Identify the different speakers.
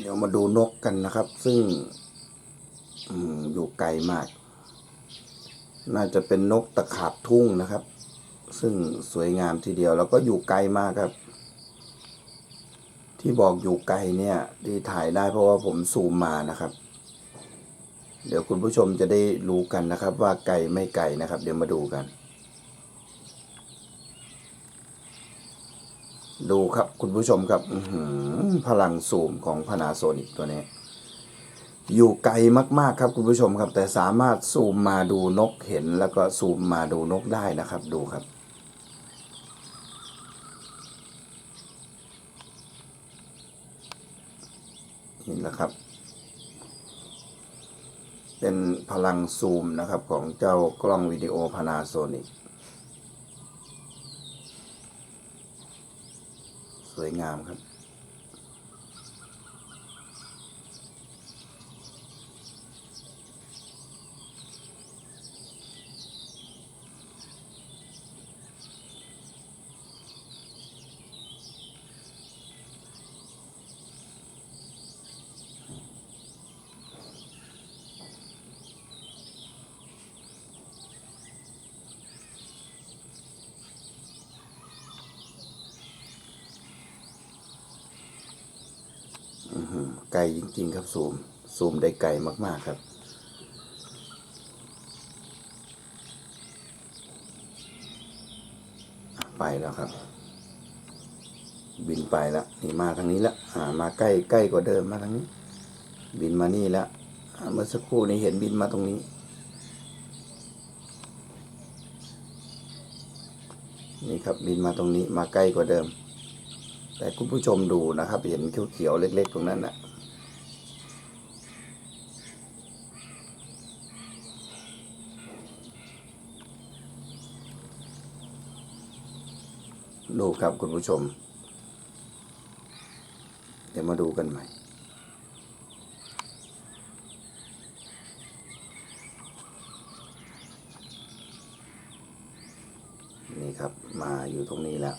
Speaker 1: เดี๋ยวมาดูนกกันนะครับ ซึ่งอยู่ไกลมาก น่าจะเป็นนกตะขาบทุ่งนะครับ ซึ่งสวยงามทีเดียวแล้วก็อยู่ไกลมากครับ ที่บอกอยู่ไกลเนี่ยที่ถ่ายได้เพราะว่าผมซูมมานะครับ เดี๋ยวคุณผู้ชมจะได้รู้กันนะครับ ว่าไกลไม่ไกลนะครับ เดี๋ยวมาดูกัน ดูครับคุณผู้ชมครับพลังซูมของพนาโซนิกตัวนี้ อยู่ไกลมาก ๆ ครับคุณผู้ชมครับ แต่สามารถซูมมาดูนกเห็นแล้วก็ซูมมาดูนกได้นะครับ ดูครับ นี่แหละครับ เป็นพลังซูมนะครับของเจ้ากล้องวิดีโอพานาโซนิก วยงามครับ ไกลจริง ๆ ครับซูม ซูมได้ไกลมาก ๆ ครับ ไปแล้วครับ บินไปแล้วนี่มาทางนี้ล้วอ่า มาใกล้ใกล้กว่าเดิมมาทางนี้ บินมานี่ล้วอ่าเมื่อสักครู่นี้เห็นบินมาตรงนี้นี่ครับบินมาตรงนี้มาใกล้กว่าเดิม แต่คุณผู้ชมดูนะครับ เห็นเขียวๆเล็ก ๆ ตรงนั้นนะดูครับคุณผู้ชม เดี๋ยวมาดูกันใหม่ นี่ครับมาอยู่ตรงนี้แล้ว